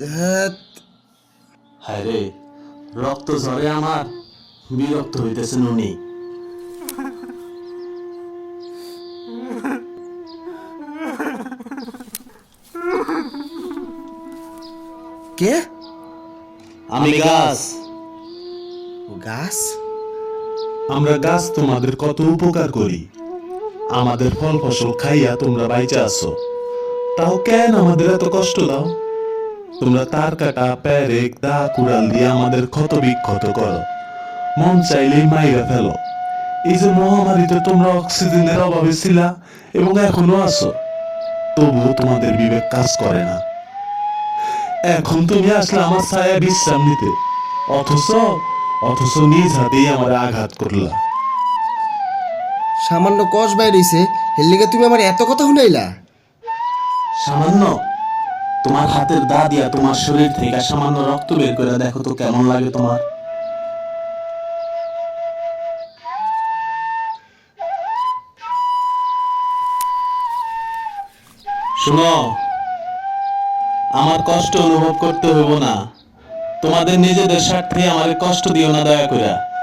ধ্যাৎ, হায় রে রক্ত ঝরে আমার। বিরক্ত হইতেছে নুনি কে? আমি গাছ। ও গাছ? আমরা গাছ তোমাদের কত উপকার করি। আমাদের ফল ফসল খাইয়া তোমরা বাইচে আছো। তাও কেন আমাদের এত কষ্ট দাও? তোমরা তার কাটা প্যারেক দা কুড়াল দিয়ে আমাদের ক্ষত বিক্ষত করো। মন চাইলেই মাইরা ফেলো। এই যে মহামারীতে তোমরা অক্সিজেনের অভাবে ছিলা এবং এখনও আছো তবুও তোমাদের বিবেক কাজ করে না। এখন তুমি আসলে আমার ছায়া বিশ্রাম নিতে অথচ অথচ নিজ হাতেই আমার আঘাত করলা। সামান্য কষ বাইরেছে লিগে তুমি আমার এত কথা শুনাইলা। সামান্য? তোমার হাতের দা দিয়া তোমার শরীর থেকে সামান্য রক্ত বের করে দেখো তো কেমন লাগে তোমার। শুনো, আমার কষ্ট অনুভব করতে হইব না। তোমাদের নিজেদের স্বার্থে আমার কষ্ট দিও না দয়া করে